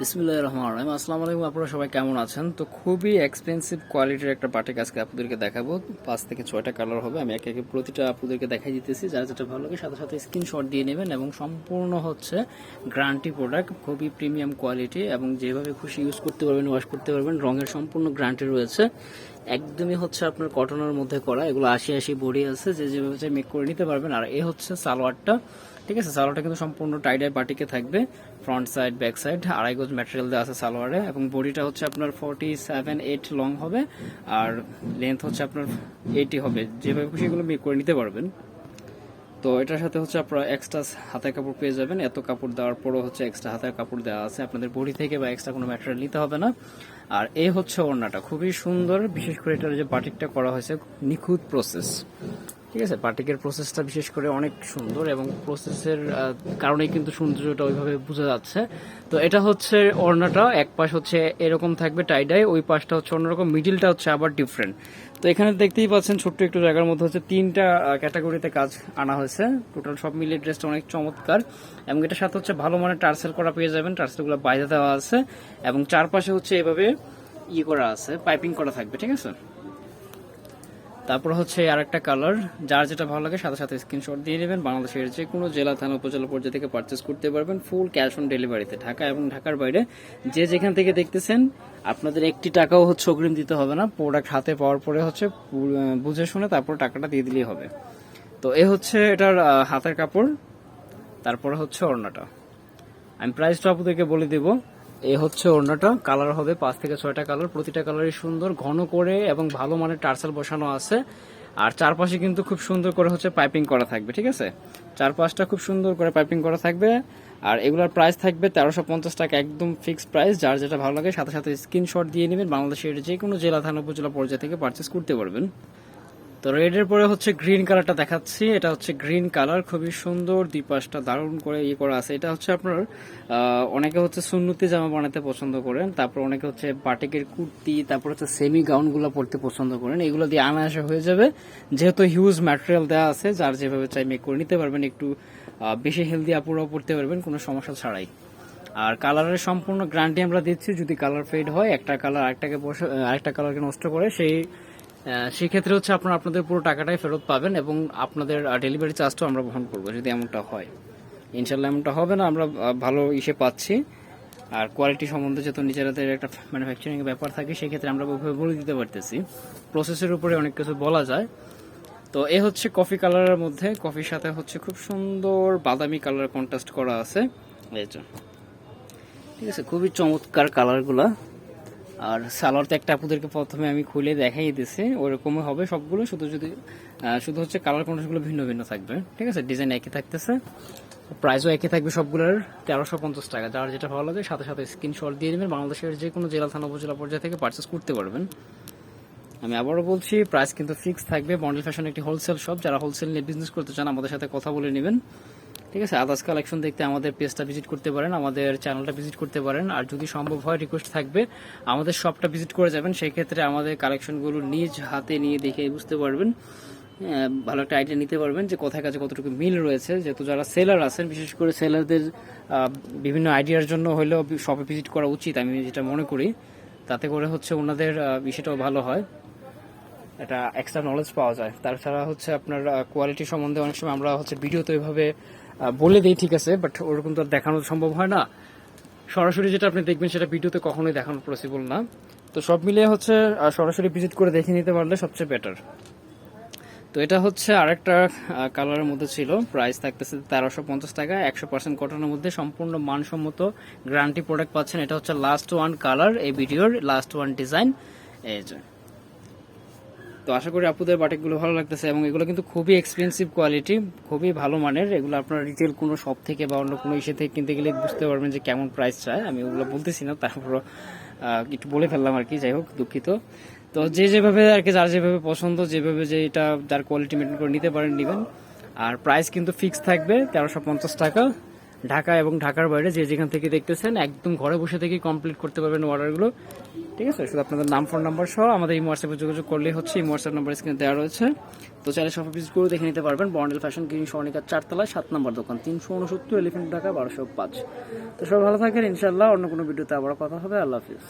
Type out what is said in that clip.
বিসমুল্লাহ রহমান রহিম। আসসালামু আলাইকুম, আপনারা সবাই কেমন আছেন? তো খুবই এক্সপেন্সিভ কোয়ালিটির একটা বাটিক আজকে আপনাদেরকে দেখাবো। পাঁচ থেকে ছয়টা কালার হবে। আমি একে একে প্রতিটা আপনাদেরকে দেখাই দিতেছি। যারা যেটা ভালো লাগে সাথে সাথে স্ক্রিনশট দিয়ে নেবেন এবং সম্পূর্ণ হচ্ছে গ্রান্টি প্রোডাক্ট খুবই প্রিমিয়াম কোয়ালিটি এবং যেভাবে খুশি ইউজ করতে পারবেন ওয়াশ করতে পারবেন, রঙের সম্পূর্ণ গ্রান্টি রয়েছে। একদমই হচ্ছে আপনার কটনের মধ্যে করা। এগুলো আশি আশি বডি আছে। যে যেভাবে মেক করে নিতে পারবেন। আর এ হচ্ছে সালোয়ারটা। ঠিক আছে, সালোয়ারটা কিন্তু সম্পূর্ণ টাইডাই বাটিকে থাকবে ফ্রন্ট সাইড ব্যাক সাইড আড়াই গজ ম্যাটেরিয়াল দেওয়া আছে সালোয়ারে, এবং বডিটা হচ্ছে আপনার ফর্টি সেভেন এইট লং হবে, আর লেন্থ হচ্ছে আপনার এইটি হবে, যেভাবে খুশি এগুলো করে নিতে পারবেন। তো এটার সাথে হচ্ছে আপনারা এক্সট্রা হাতের কাপড় পেয়ে যাবেন, এত কাপড় দেওয়ার পরও হচ্ছে এক্সট্রা হাতের কাপড় দেওয়া আছে, আপনাদের বডি থেকে বা এক্সট্রা কোনো ম্যাটেরিয়াল নিতে হবে না। আর এই হচ্ছে ওড়নাটা, খুবই সুন্দর, বিশেষ করে এটার যে বাটিকটা করা হয়েছে, নিখুঁত প্রসেস ঠিক আছে বাটিকের প্রসেসটা বিশেষ করে অনেক সুন্দর এবং প্রসেসের কারণেই কিন্তু সৌন্দর্যটা ওইভাবে বোঝা যাচ্ছে। তো এটা হচ্ছে ওড়নাটা, এক পাশ হচ্ছে এরকম থাকবে টাইডাই ওই পাশটা হচ্ছে অন্যরকম মিডিলটা হচ্ছে আবার ডিফারেন্ট তো এখানে দেখতেই পাচ্ছেন ছোট্ট একটু জায়গার মধ্যে হচ্ছে তিনটা ক্যাটাগরিতে কাজ আনা হয়েছে। টোটাল সব মিলিয়ে ড্রেসটা অনেক চমৎকার এবং এটার সাথে হচ্ছে ভালো মানের টার্সেল করা পেয়ে যাবেন, টার্সেলগুলো বাইরে দেওয়া আছে এবং চারপাশে হচ্ছে এভাবে ইয়ে করা আছে পাইপিং করা থাকবে, ঠিক আছে? তারপর হচ্ছে আর একটা কালার যার যেটা ভালো লাগে সাথে সাথে স্ক্রিনশট দিয়ে নেবেন। বাংলাদেশের যে কোনো জেলা, থানা, উপজেলা পর্যায়ে থেকে পারচেস করতে পারবেন ফুল ক্যাশ অন ডেলিভারিতে ঢাকা এবং ঢাকার বাইরে যে যেখান থেকে দেখতেছেন, আপনাদের একটি টাকাও হচ্ছে অগ্রিম দিতে হবে না। প্রোডাক্ট হাতে পাওয়ার পরে হচ্ছে বুঝে শুনে তারপর টাকাটা দিয়ে দিলেই হবে। তো এ হচ্ছে এটার হাতের কাপড়, তারপরে হচ্ছে ওড়নাটা। আমি প্রাইসটা আপনাদেরকে বলে দেব। এই হচ্ছে ওড়নাটা, কালার হবে পাঁচ থেকে ছয়টা কালার, প্রতিটা কালারই সুন্দর, ঘন করে এবং ভালো মানের টার্সেল বসানো আছে। আর চারপাশে কিন্তু খুব সুন্দর করে হচ্ছে পাইপিং করা থাকবে, ঠিক আছে? চারপাশটা খুব সুন্দর করে পাইপিং করা থাকবে। আর এগুলোর প্রাইস থাকবে তেরোশো পঞ্চাশ টাকা, একদম ফিক্সড প্রাইস। যার যেটা ভালো লাগে, সাথে সাথে স্ক্রিনশট দিয়ে নেবেন। বাংলাদেশের যে কোনো জেলা, থানা, উপজেলা পর্যায়ে থেকে পারচেস করতে পারবেন। তো রেডের পরে হচ্ছে গ্রিন কালারটা দেখাচ্ছি। এটা হচ্ছে গ্রিন কালার খুবই সুন্দর দুই দারুণ করে ইয়ে করা আছে। এটা হচ্ছে আপনার অনেকে হচ্ছে সুন্নতি জামা বানাতে পছন্দ করেন, তারপর অনেকে হচ্ছে বাটিকের কুর্তি, তারপর হচ্ছে সেমি গাউনগুলো পরতে পছন্দ করেন। এগুলো দিয়ে আনায়াসে হয়ে যাবে। যেহেতু হিউজ ম্যাটেরিয়াল দেওয়া আছে, যার যেভাবে চাই মেক করে নিতে পারবেন। একটু বেশি হেলদি আপুরাও পড়তে পারবেন, কোনো সমস্যা ছাড়াই। আর কালারের সম্পূর্ণ গ্যারান্টি আমরা দিচ্ছি, যদি কালার ফেড হয়, একটা কালার আরেকটাকে বসে আরেকটা কালারকে নষ্ট করে, সেই সেক্ষেত্রে হচ্ছে আপনারা আপনাদের পুরো টাকাটাই ফেরত পাবেন এবং আপনাদের ডেলিভারি চার্জটাও আমরা বহন করব যদি এমনটা হয়। ইনশাল্লাহ এমনটা হবে না, আমরা ভালো ইসে পাচ্ছি। আর কোয়ালিটি সম্বন্ধে যেহেতু নিজেরাদের একটা ম্যানুফ্যাকচারিং ব্যাপার থাকে, সেক্ষেত্রে আমরা ওইভাবে বলে দিতে পারতেছি। প্রসেসের উপরে অনেক কিছু বলা যায়। তো এ হচ্ছে কফি কালারের মধ্যে। কফির সাথে হচ্ছে খুব সুন্দর বাদামি কালার কন্ট্রাস্ট করা আছে। এই ঠিক আছে, খুবই চমৎকার কালারগুলা আর সালোয়ার তো একটা আপনাদেরকে প্রথমে আমি খুলে দেখাই দিছি। ওরকমই হবে সবগুলো, শুধু যদি শুধু হচ্ছে কালার কন্ট্রাস্টগুলো ভিন্ন ভিন্ন থাকবে। ঠিক আছে? ডিজাইন একই থাকতেছে। প্রাইসও একই থাকবে সবগুলোর, তেরোশো পঞ্চাশ টাকা। যার যেটা ভালো লাগে, সাথে সাথে স্ক্রিনশট দিয়ে দেবেন। বাংলাদেশের যে কোনো জেলা, থানা, উপজেলা পর্যায়ে থেকে পারচেস করতে পারবেন। আমি আবারও বলছি প্রাইস কিন্তু ফিক্স থাকবে। বন্ডেল ফ্যাশন একটি হোলসেল শপ যারা হোলসেল নিয়ে বিজনেস করতে চান, আমাদের সাথে কথা বলে নেবেন। ঠিক আছে আদার্স কালেকশন দেখতে আমাদের পেজটা ভিজিট করতে পারেন, আমাদের চ্যানেলটা ভিজিট করতে পারেন, আর যদি সম্ভব হয় রিকোয়েস্ট থাকবে, আমাদের শপটা ভিজিট করে যাবেন, সেই ক্ষেত্রে আমাদের কালেকশনগুলো নিজ হাতে নিয়ে দেখে বুঝতে পারবেন ভালো একটা আইডিয়া নিতে পারবেন যে কোথায় কাছে কতটুকু মিল রয়েছে। যেহেতু যারা সেলার আছেন, বিশেষ করে সেলারদের বিভিন্ন আইডিয়ার জন্য হলেও শপে ভিজিট করা উচিত, আমি যেটা মনে করি। তাতে করে হচ্ছে ওনাদের বিষয়টাও ভালো হয়। একটা এক্সট্রা নলেজ পাওয়া যায়। তাছাড়া হচ্ছে আপনার কোয়ালিটি সম্বন্ধে অনেক সময় আমরা হচ্ছে ভিডিওতে ওইভাবে আহ, বলে দিই ঠিক আছে? বাট ওরকম তো আর দেখানো সম্ভব হয় না। সরাসরি যেটা আপনি দেখবেন সেটা ভিডিওতে কখনোই দেখানো পসিবল না। তো সব মিলিয়ে হচ্ছে সরাসরি ভিজিট করে দেখে নিতে পারলে সবচেয়ে বেটার তো এটা হচ্ছে আরেকটা কালারের মধ্যে ছিল। প্রাইস থাকতেছে তেরোশো পঞ্চাশ টাকা। একশো পার্সেন্ট কটনের মধ্যে সম্পূর্ণ মানসম্মত গ্যারান্টি প্রোডাক্ট পাচ্ছেন। এটা হচ্ছে লাস্ট ওয়ান কালার এই ভিডিওর লাস্ট ওয়ান ডিজাইন এই যে। তো আশা করি আপুদের বাটিকগুলো ভালো লাগতেছে এবং এগুলো কিন্তু খুবই এক্সপেন্সিভ কোয়ালিটি খুবই ভালো মানের। এগুলো আপনার রিটেল কোনো শপ থেকে বা অন্য কোনো ইসে থেকে কিনতে গেলে বুঝতে পারবেন যে কেমন প্রাইস চায়। আমি ওগুলো বলতেছি না তারপর একটু বলে ফেললাম আর কি, যাই হোক, দুঃখিত। তো যে যেভাবে আর কি, যার যেভাবে পছন্দ, যেভাবে যে এটা, যার কোয়ালিটি মেনটেন করে নিতে পারেন, নেবেন। আর প্রাইস কিন্তু ফিক্স থাকবে তেরোশো পঞ্চাশ টাকা। ঢাকা এবং ঢাকার বাইরে যে যেখান থেকে দেখতেছেন, একদম ঘরে বসে থেকে কমপ্লিট করতে পারবেন অর্ডারগুলো ঠিক আছে? শুধু আপনাদের নাম ফোন নাম্বার সহ আমাদের এই হোয়াটসঅ্যাপে যোগাযোগ করলেই হচ্ছে, এই হোয়াটসঅ্যাপ নাম্বার স্ক্রিনে দেওয়া রয়েছে। তো চাইলে সব করে দেখে নিতে পারবেন। বন্ডেল ফ্যাশন গ্রিন স্বর্ণিকার চারতলায়, সাত নম্বর দোকান, তিনশো উনসত্তর এলিফেন্ট ঢাকা বারোশো পাঁচ। তো সব ভালো থাকেন ইনশাল্লাহ অন্য কোনো ভিডিওতে আবার কথা হবে। আল্লাহ হাফিজ।